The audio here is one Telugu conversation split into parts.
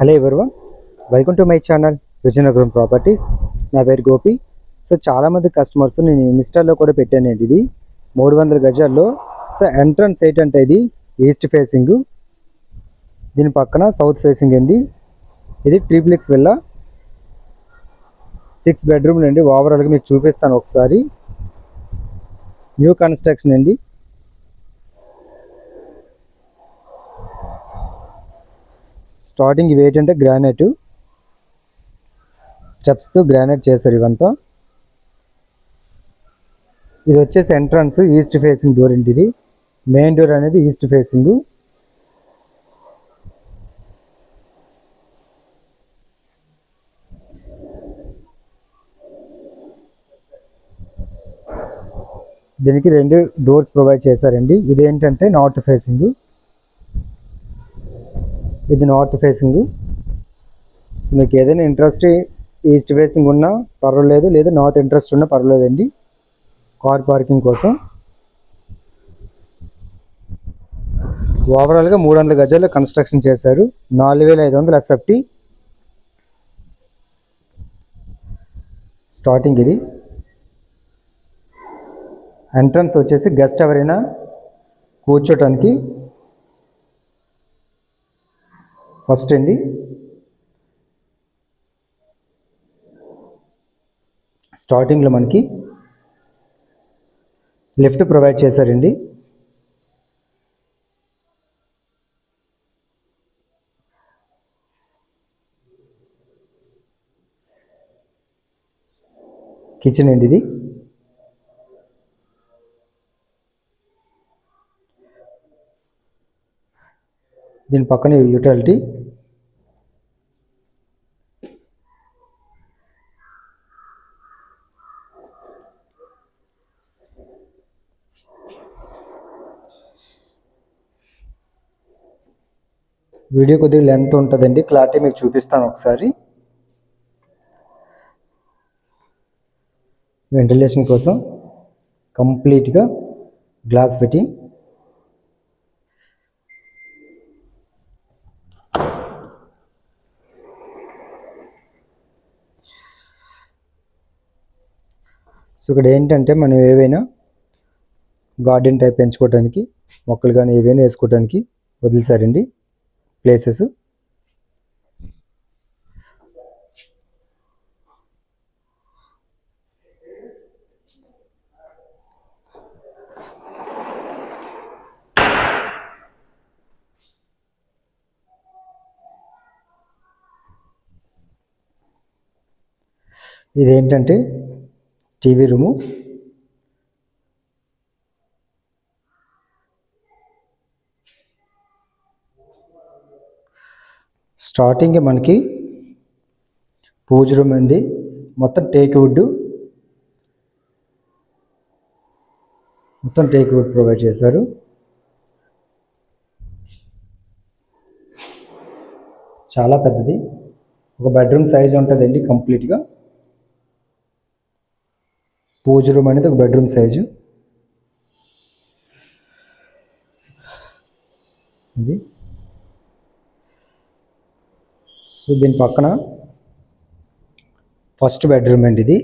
Hello everyone welcome to my channel Vizianagaram properties నా పేరు గోపి. సో చాలామంది కస్టమర్స్ నేను ఇన్స్టాల్లో కూడా పెట్టానండి ఇది. మూడు వందల గజాల్లో సో ఎంట్రన్స్ ఏంటంటే ఇది ఈస్ట్ ఫేసింగ్ దీని పక్కన సౌత్ ఫేసింగ్ అండి. ఇది ట్రిప్లిక్స్ విల్లా సిక్స్ బెడ్రూమ్లు అండి. ఓవరాల్గా మీకు చూపిస్తాను ఒకసారి. న్యూ కన్స్ట్రక్షన్ అండి. స్టార్టింగ్ ఇవి ఏంటంటే గ్రానైట్. స్టెప్స్తో గ్రానైట్ చేశారు ఇవంతా. ఇది వచ్చేసి ఎంట్రన్స్ ఈస్ట్ ఫేసింగ్ డోర్ అండి ఇది. మెయిన్ డోర్ అనేది ఈస్ట్ ఫేసింగ్. దీనికి రెండు డోర్స్ ప్రొవైడ్ చేశారండి. ఇది ఏంటంటే నార్త్ ఫేసింగ్. ఇది నార్త్ ఫేసింగ్. సో మీకు ఏదైనా ఇంట్రెస్ట్ ఈస్ట్ ఫేసింగ్ ఉన్నా పర్వాలేదు లేదా నార్త్ ఇంట్రెస్ట్ ఉన్నా పర్వాలేదండి. కార్ పార్కింగ్ కోసం. ఓవరాల్గా మూడు వందల గజాల్లో కన్స్ట్రక్షన్ చేశారు. నాలుగు వేల ఐదు వందల ఎస్ఎఫ్టీ. స్టార్టింగ్ ఇది. ఎంట్రన్స్ వచ్చేసి గెస్ట్ ఎవరైనా కూర్చోటానికి ఫస్ట్ అండి. స్టార్టింగ్లో మనకి లిఫ్ట్ ప్రొవైడ్ చేశారండి. కిచెన్ అండి ఇది. దీని పక్కనే యూటిలిటీ వీడియో కొద్దిగా లెంత్ ఉంటుందండి. క్లారిటీ మీకు చూపిస్తాను ఒకసారి. వెంటిలేషన్ కోసం కంప్లీట్గా గ్లాస్ ఫిట్టింగ్ సో ఇక్కడ ఏంటంటే మనం ఏవైనా గార్డెన్ టైప్ పెంచుకోవడానికి మొక్కలు కానీ ఏవైనా వేసుకోవడానికి వదిలిసారండి ప్లేసెస్. ఇదేంటంటే టీవీ రూము స్టార్టింగ్ మనకి పూజ రూమ్ ఉంది. మొత్తం టేక్ వుడ్ మొత్తం టేక్ వుడ్ ప్రొవైడ్ చేశారు. చాలా పెద్దది. ఒక బెడ్రూమ్ సైజ్ ఉంటుందండి కంప్లీట్గా పూజ రూమ్ అనేది ఒక బెడ్రూమ్ సైజు. ఇది. సో దీని పక్కన ఫస్ట్ బెడ్రూమ్ అండి ఇది.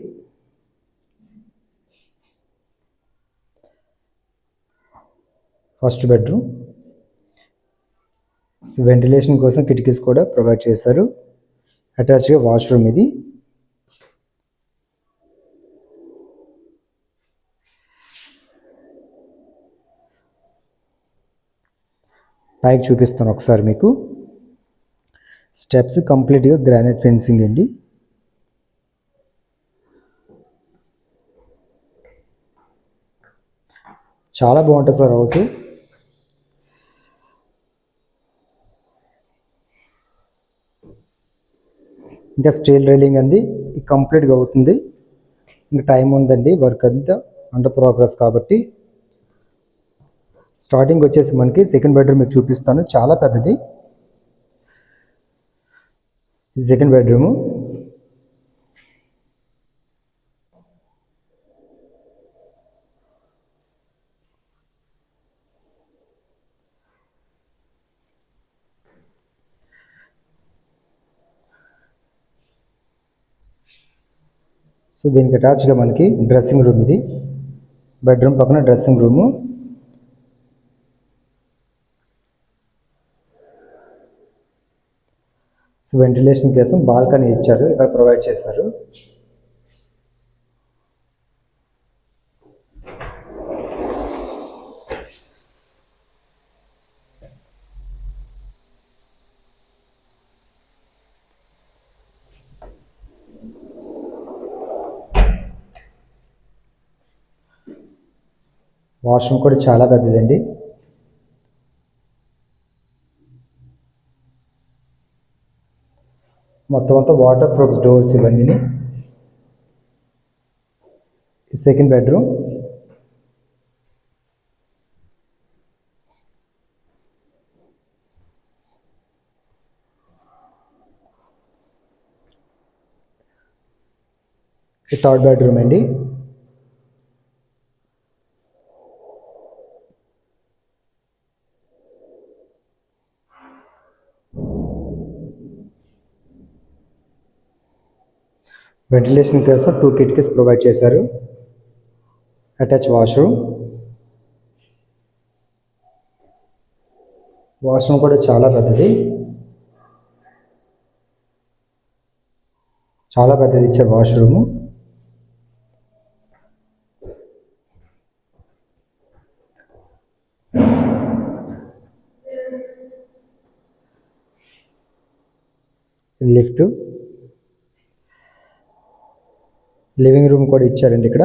First bedroom. సో వెంటిలేషన్ కోసం కిటికీస్ కూడా ప్రొవైడ్ చేశారు. అటాచ్గా వాష్రూమ్ ఇది. పైకి చూపిస్తాను ఒకసారి మీకు. స్టెప్స్ కంప్లీట్గా గ్రానైట్ ఫెన్సింగ్ అండి. చాలా బాగుంటుంది సార్ హౌస్. ఇంకా స్టీల్ రైలింగ్ అంది కంప్లీట్గా అవుతుంది. ఇంకా టైం ఉందండి. వర్క్ అంతా అండర్ ప్రోగ్రెస్ కాబట్టి. స్టార్టింగ్ వచ్చేసి మనకి సెకండ్ బెడ్రూమ్ మీకు చూపిస్తాను. చాలా పెద్దది. సెకండ్ బెడ్రూమ్ సో దీనికి అటాచ్గా మనకి డ్రెస్సింగ్ రూమ్ ఇది. బెడ్రూమ్ పక్కన డ్రెస్సింగ్ రూము సో వెంటిలేషన్ కోసం బాల్కనీ ఇచ్చారు ఇక్కడ ప్రొవైడ్ చేశారు. వాష్రూమ్ కూడా చాలా పెద్దదండి. మొత్తం అంతా వాటర్ ప్రూఫ్ డోర్స్ ఇవన్నీ సెకండ్ బెడ్రూమ్ థర్డ్ బెడ్రూమ్ అండి. వెంటిలేషన్ కోసం టూ కిటికీస్ ప్రొవైడ్ చేశారు. అటాచ్ వాష్రూమ్ వాష్రూమ్ కూడా చాలా పెద్దది. చాలా పెద్దది ఇచ్చారు వాష్రూము లిఫ్ట్ లివింగ్ రూమ్ కూడా ఇచ్చారండి ఇక్కడ.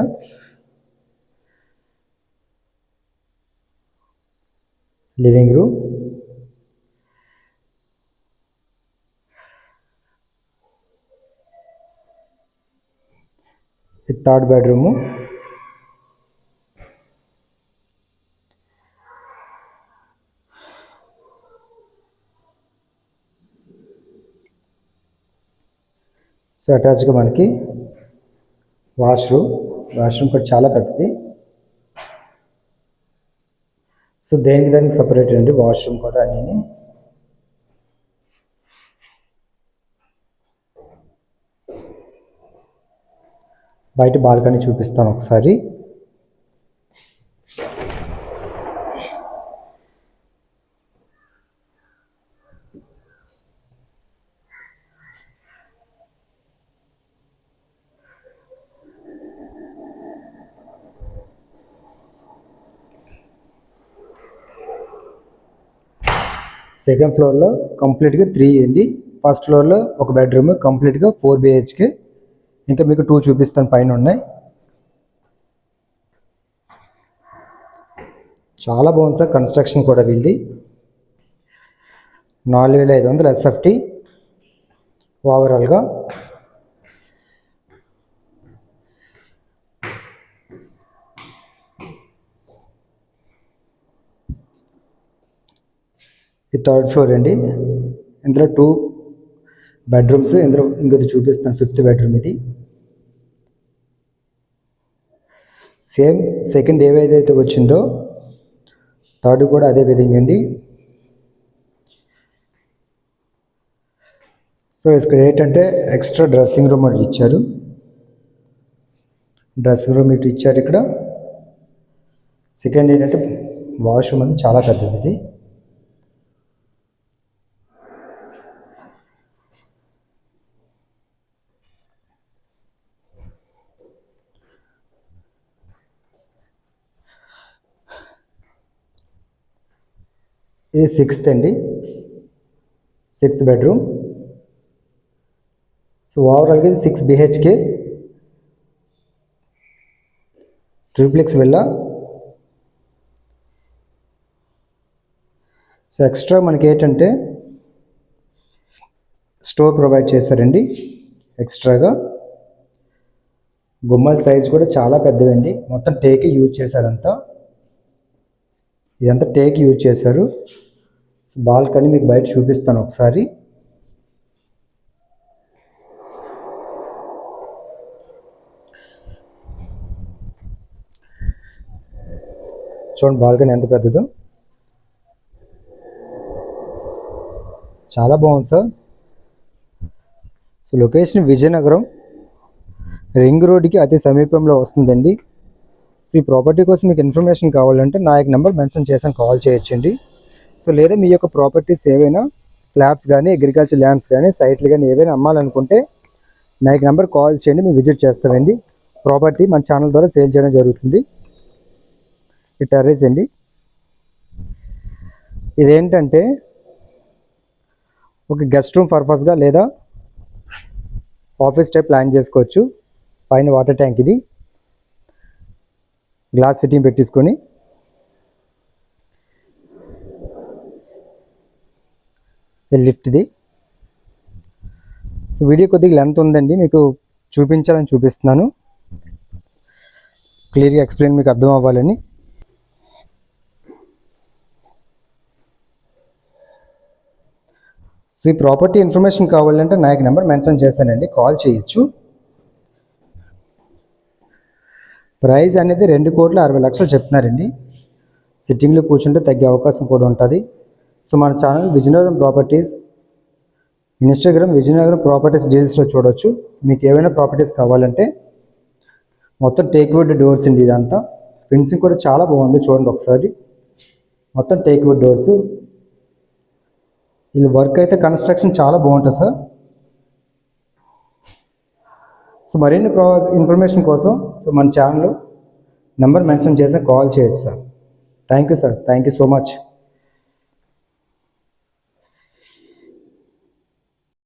Living room. ఇది థర్డ్ బెడ్రూము. సో అటాచ్గా మనకి వాష్రూమ్ వాష్రూమ్ కూడా చాలా పెద్దది. సో దేనికి దానికి సపరేట్ అండి? వాష్రూమ్ కూడా అన్నీ బయట బాల్కనీ చూపిస్తాను ఒకసారి. సెకండ్ ఫ్లోర్లో కంప్లీట్గా త్రీ అండి ఫస్ట్ ఫ్లోర్లో ఒక బెడ్రూమ్ కంప్లీట్గా ఫోర్ బిహెచ్కే. ఇంకా మీకు టూ చూపిస్తాను పైన ఉన్నాయి చాలా బాగుంది సార్ కన్స్ట్రక్షన్ కూడా వీళ్ళది. నాలుగు వేల ఐదు వందలు ఎస్ఎఫ్టీ ఓవరాల్గా ఇది థర్డ్ ఫ్లోర్ అండి. ఇందులో టూ బెడ్రూమ్స్ ఇందులో ఇంకొకటి చూపిస్తాను ఫిఫ్త్ బెడ్రూమ్ ఇది. సేమ్ సెకండ్ ఏవైతే వచ్చిందో థర్డ్ కూడా అదే విధంగా అండి. సో ఇక్కడ ఏంటంటే ఎక్స్ట్రా డ్రెస్సింగ్ రూమ్ ఒకటి ఇచ్చారు. డ్రెస్సింగ్ రూమ్ ఇటు ఇచ్చారు ఇక్కడ. సెకండ్ ఏంటంటే వాష్రూమ్ అనేది చాలా పెద్దది ఇది. ఇది సిక్స్త్ అండి. Sixth bedroom. సో ఓవరాల్గా ఇది సిక్స్ బిహెచ్కే ట్రిప్లెక్స్ వెళ్ళా సో ఎక్స్ట్రా మనకి ఏంటంటే స్టోర్ ప్రొవైడ్ చేశారండి. ఎక్స్ట్రాగా. గుమ్మల సైజ్ కూడా చాలా పెద్దదండి. మొత్తం టేకే యూజ్ చేశారంతా. ఇదంతా టేక్ యూజ్ చేశారు. సో బాల్కనీ మీకు బయట చూపిస్తాను ఒకసారి. చూడండి బాల్కనీ ఎంత పెద్దదో. చాలా బాగుంది sir. So location Vizianagaram. Ring రోడ్కి అతి సమీపంలో వస్తుందండి. సో ఈ ప్రాపర్టీ కోసం మీకు ఇన్ఫర్మేషన్ కావాలంటే నా యొక్క నెంబర్ మెన్షన్ చేసాను కాల్ చేయొచ్చండి. సో లేదా మీ యొక్క ప్రాపర్టీస్ ఏవైనా ఫ్లాట్స్ కానీ అగ్రికల్చర్ ల్యాండ్స్ కానీ సైట్లు కానీ ఏవైనా అమ్మాలనుకుంటే నా యొక్క నెంబర్ కాల్ చేయండి మేము విజిట్ చేస్తామండి. ప్రాపర్టీ మన ఛానల్ ద్వారా సేల్ చేయడం జరుగుతుంది. ఈ టెర్రస్ అండి. ఇదేంటంటే ఒక గెస్ట్ రూమ్ పర్పస్గా లేదా ఆఫీస్ టైప్ ప్లాన్ చేసుకోవచ్చు. పైన వాటర్ ట్యాంక్ ఇది. గ్లాస్ ఫిట్టింగ్ పెట్టించుకొని లిఫ్ట్ది. సో వీడియో కొద్దిగా లెంత్ ఉందండి మీకు చూపించాలని చూపిస్తున్నాను. క్లియర్గా ఎక్స్ప్లెయిన్ మీకు అర్థం అవ్వాలని. సో ఈ ప్రాపర్టీ ఇన్ఫర్మేషన్ కావాలంటే నా యొక్క నెంబర్ మెన్షన్ చేశానండి కాల్ చేయొచ్చు. ప్రైస్ అనేది రెండు కోట్ల అరవై లక్షలు చెప్తున్నారండి. సిట్టింగ్లో కూర్చుంటే తగ్గే అవకాశం కూడా ఉంటుంది. సో మన channel Vizianagaram properties Instagram Vizianagaram properties డీల్స్లో చూడొచ్చు. మీకు ఏమైనా ప్రాపర్టీస్ కావాలంటే మొత్తం టేక్వుడ్ డోర్స్ అండి ఇదంతా. ఫెన్సింగ్ కూడా చాలా బాగుంది చూడండి ఒకసారి. మొత్తం టేక్ వుడ్ డోర్స్ వీళ్ళు వర్క్ అయితే కన్స్ట్రక్షన్ చాలా బాగుంటుంది సార్. సో మరిన్ని ప్రో ఇన్ఫర్మేషన్ కోసం సో మన ఛానల్ నెంబర్ మెన్షన్ చేసి కాల్ చేయొచ్చు sir thank you sir thank you so much